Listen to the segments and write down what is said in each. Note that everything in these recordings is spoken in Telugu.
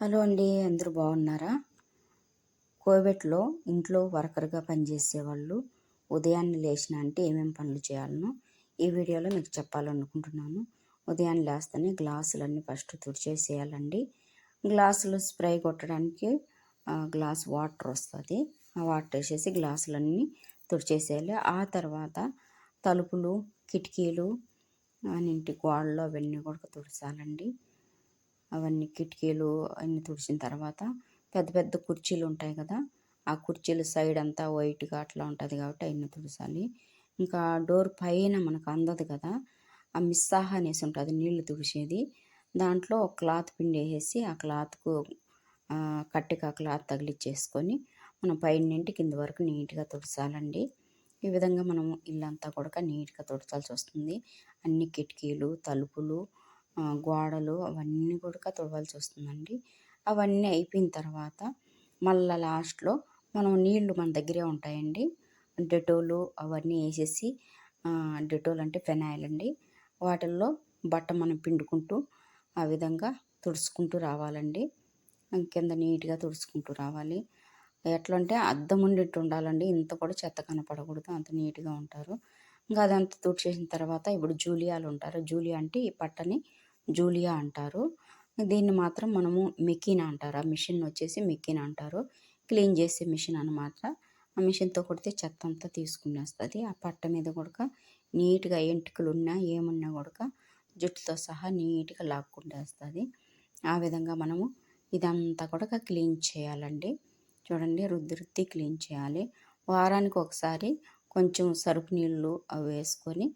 హలో అండి అందరూ బాగున్నారా? కోవిడ్లో ఇంట్లో వర్కర్గా పనిచేసే వాళ్ళు ఉదయాన్నే లేచిన అంటే ఏమేమి పనులు చేయాలనో ఈ వీడియోలో మీకు చెప్పాలనుకుంటున్నాను. ఉదయాన్నే లేస్తేనే గ్లాసులన్నీ ఫస్ట్ తుడిచేసేయాలండి. గ్లాసులు స్ప్రే కొట్టడానికి గ్లాస్ వాటర్ వస్తుంది. ఆ వాటర్ వేసేసి గ్లాసులన్నీ తుడిచేసేయాలి. ఆ తర్వాత తలుపులు కిటికీలు ఇంటి గోడలు అవన్నీ కూడా తుడిచాలండి. అవన్నీ కిటికీలు అన్నీ తుడిచిన తర్వాత పెద్ద పెద్ద కుర్చీలు ఉంటాయి కదా ఆ కుర్చీలు సైడ్ అంతా వైట్గా అట్లా ఉంటుంది కాబట్టి అవన్నీ తుడిచాలి. ఇంకా డోర్ పైన మనకు అందదు కదా ఆ మిస్సాహ అనేసి ఉంటుంది నీళ్ళు తుడిచేది. దాంట్లో ఒక క్లాత్ పిండి వేసేసి ఆ క్లాత్కు కట్టిక క్లాత్ తగిలిచ్చేసుకొని మనం పైన నుండి కింద వరకు నీట్గా తుడిచాలండి. ఈ విధంగా మనము ఇల్లంతా కూడా నీట్గా తుడచాల్సి వస్తుంది. అన్ని కిటికీలు తలుపులు గోడలు అవన్నీ కూడా తుడవాల్సి వస్తుందండి అవన్నీ అయిపోయిన తర్వాత మళ్ళీ లాస్ట్లో మనం నీళ్ళు మన దగ్గరే ఉంటాయండి. డెటోలు అవన్నీ వేసేసి డెటోల్ అంటే ఫెనాయిల్ అండి వాటిల్లో బట్ట మనం పిండుకుంటూ ఆ విధంగా తుడుచుకుంటూ రావాలండి. కింద నీట్గా తుడుచుకుంటూ రావాలి. ఎట్లా అంటే అద్దం ఉండేట్టు ఉండాలండి. ఇంత కూడా చెత్త కనపడకూడదు. అంత నీట్గా ఉంటారు. ఇంకా అదంతా తుడిచేసిన తర్వాత ఇప్పుడు జూలియాలు ఉంటారు జూలియా అంటే ఈ పట్టని జూలియా అంటారు. దీన్ని మాత్రం మనము మెకిన్ అంటారు. ఆ మిషన్ వచ్చేసి మెకిన్ అంటారు. క్లీన్ చేసే మిషన్ అనమాట ఆ మిషన్తో కొడితే చెత్త అంతా తీసుకునేస్తుంది. ఆ పట్ట మీద కూడా నీట్గా ఎంటుకలు ఉన్నా ఏమున్నా కూడా జుట్టుతో సహా నీట్గా లాక్కుంటేస్తుంది ఆ విధంగా మనము ఇదంతా కూడా క్లీన్ చేయాలండి. చూడండి రుద్ది రుద్ది క్లీన్ చేయాలి. వారానికి ఒకసారి కొంచెం సరుపు నీళ్ళు అవి వేసుకొని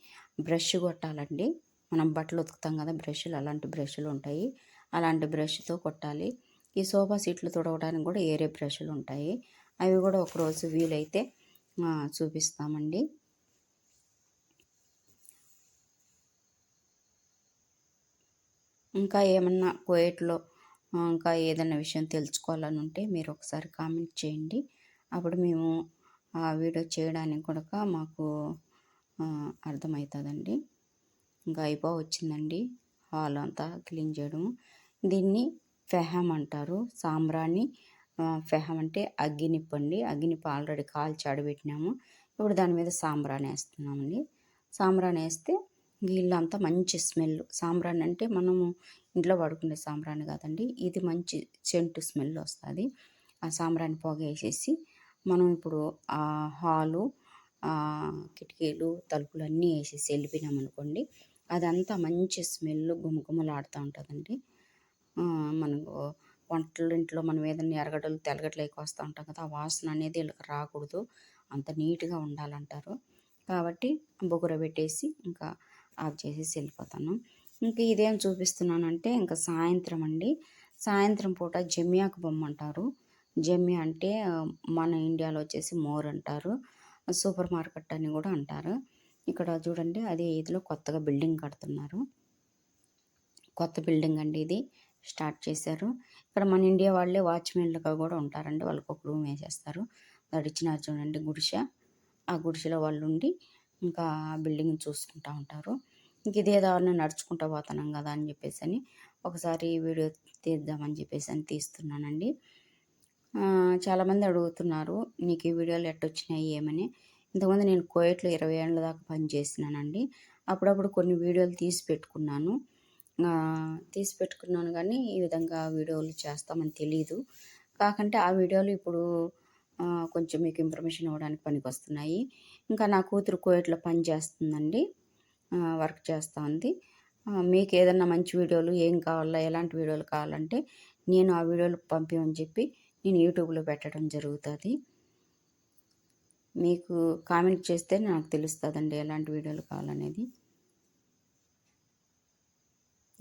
బ్రష్ కొట్టాలండి మనం బట్టలు ఉతుకుతాం కదా బ్రష్లు అలాంటి బ్రష్లు ఉంటాయి. అలాంటి బ్రష్తో కొట్టాలి. ఈ సోఫా సీట్లు తుడవడానికి కూడా ఏరే బ్రష్లు ఉంటాయి. అవి కూడా ఒకరోజు వీలైతే చూపిస్తామండి. ఇంకా ఏమన్నా కోయట్లో ఇంకా ఏదైనా విషయం తెలుసుకోవాలని ఉంటే మీరు ఒకసారి కామెంట్ చేయండి. అప్పుడు మేము ఆ వీడియో చేయడానికి కూడా మాకు అర్థమవుతుందండి. ఇంకా అయిపో వచ్చిందండి. హాల్ అంతా క్లీన్ చేయడం దీన్ని ఫెహం అంటారు. సాంబ్రాణి ఫెహం అంటే అగ్గినిప్పు అండి. అగ్గినిప్పు ఆల్రెడీ కాల్చి ఆడబెట్టినాము ఇప్పుడు దాని మీద సాంబ్రాణి వేస్తున్నామండి. సాంబ్రాణి వేస్తే అంతా మంచి స్మెల్. సాంబ్రాణి అంటే మనము ఇంట్లో పడుకునే సాంబ్రాణి కాదండి. ఇది మంచి చెంటు స్మెల్ వస్తుంది. ఆ సాంబ్రాణి పొగ వేసేసి మనం ఇప్పుడు ఆ హాలు కిటికీలు తలుపులు అన్నీ వేసేసి వెళ్ళిపోయినాం అనుకోండి అదంతా మంచి స్మెల్ గుమగుమలాడుతూ ఉంటుందండి. మనకు వంటలింట్లో మనం ఏదైనా ఎరగడలు తెలగట్లు వస్తూ ఉంటాం కదా ఆ వాసన అనేది వీళ్ళకి రాకూడదు. అంత నీట్గా ఉండాలంటారు. కాబట్టి బొగుర పెట్టేసి ఇంకా ఆఫ్ చేసేసి వెళ్ళిపోతాను. ఇంకా ఇదేం చూపిస్తున్నానంటే ఇంకా సాయంత్రం అండి. సాయంత్రం పూట జమ్యాకు బొమ్మ అంటారు. జమ్య అంటే మన ఇండియాలో వచ్చేసి మోర్ అంటారు. సూపర్ మార్కెట్ అని కూడా అంటారు. ఇక్కడ చూడండి అదే ఇదిలో కొత్తగా బిల్డింగ్ కడుతున్నారు. కొత్త బిల్డింగ్ అండి ఇది. స్టార్ట్ చేశారు. ఇక్కడ మన ఇండియా వాళ్ళే వాచ్మెన్లుగా కూడా ఉంటారండి. వాళ్ళకి ఒక రూమ్ వేసేస్తారు. ఇచ్చినారు చూడండి గుడిసె. ఆ గుడిసెలో వాళ్ళు ఉండి ఇంకా బిల్డింగ్ చూసుకుంటూ ఉంటారు. ఇంక ఇదే దారిని నడుచుకుంటూ పోతున్నాం కదా అని చెప్పేసి అని ఒకసారి వీడియో తీద్దామని చెప్పేసి అని తీస్తున్నానండి. చాలామంది అడుగుతున్నారు నీకు ఈ వీడియోలు ఎట్టొచ్చినాయి ఏమని? ఇంతకుముందు నేను కోయట్లో ఇరవై ఏళ్ళ దాకా పనిచేసినానండి అప్పుడప్పుడు కొన్ని వీడియోలు తీసి పెట్టుకున్నాను. తీసి పెట్టుకున్నాను కానీ ఈ విధంగా వీడియోలు చేస్తామని తెలియదు కాకంటే ఆ వీడియోలు ఇప్పుడు కొంచెం మీకు ఇన్ఫర్మేషన్ ఇవ్వడానికి పనికి వస్తున్నాయి ఇంకా నా కూతురు కోయట్లో పని చేస్తుందండి. వర్క్ చేస్తూ ఉంది. మీకు ఏదన్నా మంచి వీడియోలు ఏం కావాలా ఎలాంటి వీడియోలు కావాలంటే నేను ఆ వీడియోలు పంపించమని చెప్పి నేను యూట్యూబ్లో పెట్టడం జరుగుతుంది. మీకు కామెంట్ చేస్తే నాకు తెలుస్తుందండి ఎలాంటి వీడియోలు కావాలనేది.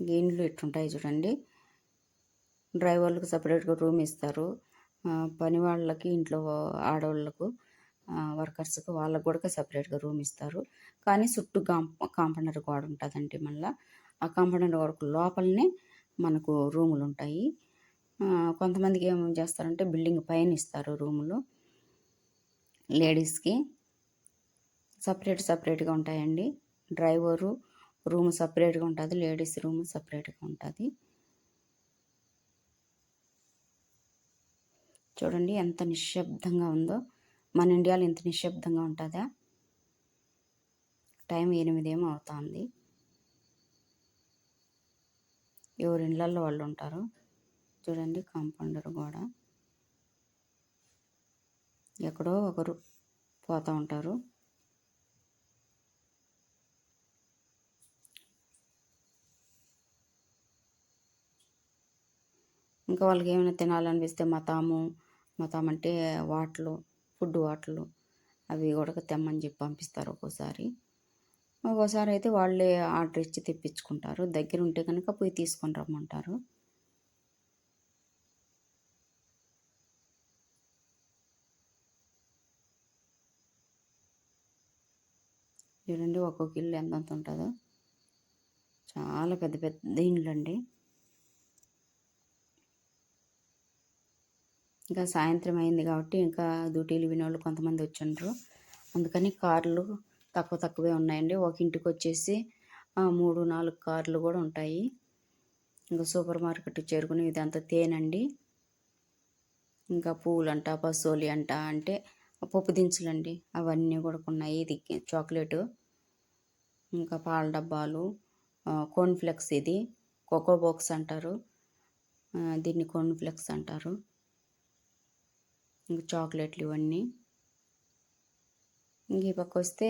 గేన్లు ఎట్లుంటాయి చూడండి. డ్రైవర్లకు సపరేట్గా రూమ్ ఇస్తారు. పని వాళ్ళకి ఇంట్లో ఆడవాళ్ళకు వర్కర్స్కి వాళ్ళకు కూడా సపరేట్గా రూమ్ ఇస్తారు. కానీ చుట్టూ కాంపౌండర్ గోడ ఉంటుందండి మళ్ళీ. ఆ కాంపౌండర్ గోడకు లోపలనే మనకు రూములు ఉంటాయి కొంతమందికి ఏం చేస్తారంటే బిల్డింగ్ పైన ఇస్తారు రూములు. లేడీస్కి సపరేట్ సపరేట్గా ఉంటాయండి. డ్రైవరు రూమ్ సపరేట్గా ఉంటుంది లేడీస్ రూమ్ సపరేట్గా ఉంటుంది. చూడండి ఎంత నిశ్శబ్దంగా ఉందో. మన ఇండియాలో ఎంత నిశ్శబ్దంగా ఉంటుందా? టైం ఎనిమిదేమో అవుతుంది. ఎవరి ఇళ్ళల్లో వాళ్ళు ఉంటారు. చూడండి కాంపౌండర్ కూడా ఎక్కడో ఒకరు పోతూ ఉంటారు. ఇంకా వాళ్ళకి ఏమైనా తినాలనిపిస్తే మతాము మతాం అంటే వాటలు ఫుడ్ వాటలు అవి కూడా తెమ్మని చెప్పి పంపిస్తారు ఒక్కోసారి. ఒక్కోసారి అయితే వాళ్ళే ఆర్డర్ ఇచ్చి తెప్పించుకుంటారు. దగ్గర ఉంటే కనుక పోయి తీసుకొని రమ్మంటారు. చూడండి ఒక్కొక్క ఇల్లు ఎంతంత ఉంటుందో. చాలా పెద్ద పెద్ద ఇండ్లు అండి ఇంకా సాయంత్రం అయింది కాబట్టి ఇంకా డ్యూటీలు వినోళ్ళు కొంతమంది వచ్చిండ్రు. అందుకని కార్లు తక్కువ తక్కువే ఉన్నాయండి. ఒక ఇంటికి వచ్చేసి మూడు నాలుగు కార్లు కూడా ఉంటాయి. ఇంకా సూపర్ మార్కెట్ చేరుకుని ఇదంతా తేనండి. ఇంకా పూలంట పసోలి అంట అంటే పప్పు దినుసులండి. అవన్నీ కూడా ఉన్నాయి ఇది చాక్లెట్. ఇంకా పాల డబ్బాలు కార్న్ఫ్లెక్స్ ఇది. కోకో బాక్స్ అంటారు. దీన్ని కార్న్ఫ్లెక్స్ అంటారు. ఇంకా చాక్లెట్లు ఇవన్నీ. ఇంక ఈ పక్క వస్తే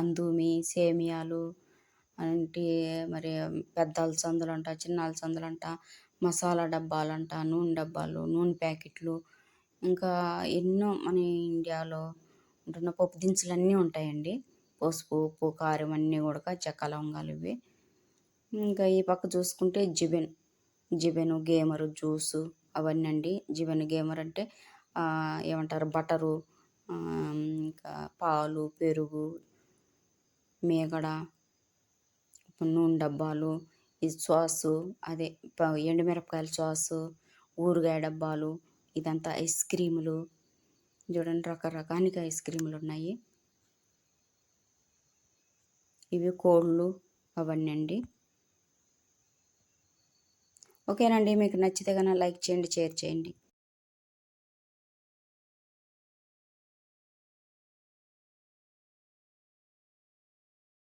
అందూమి సేమియాలు అంటే మరి పెద్ద అలసందులు అంట చిన్న అలసందలు అంట మసాలా డబ్బాలు అంట నూనె డబ్బాలు నూనె ప్యాకెట్లు. ఇంకా ఎన్నో మన ఇండియాలో ఉంటున్న పప్పు దినుసులు అన్నీ ఉంటాయండి. పసుపు ఉప్పు కారం అన్నీ కూడా చెక్క లవంగాలు ఇవి ఇంకా ఈ పక్క చూసుకుంటే జిబెన్ జిబెను గేమరు జ్యూసు అవన్నీ అండి జిబెన్ గేమర్ అంటే ఏమంటారు బటరు ఇంకా పాలు పెరుగు మేగడ నూనె డబ్బాలు ఈ సాసు అదే ఎండుమిరపకాయల సాసు ఊరగాయ డబ్బాలు ఇదంతా ఐస్ క్రీములు. చూడండి రకరకానికి ఐస్ క్రీములు ఉన్నాయి ఇవి కోళ్ళు అవన్నీ అండి ఓకేనండి మీకు నచ్చితే కన్నా లైక్ చేయండి షేర్ చేయండి.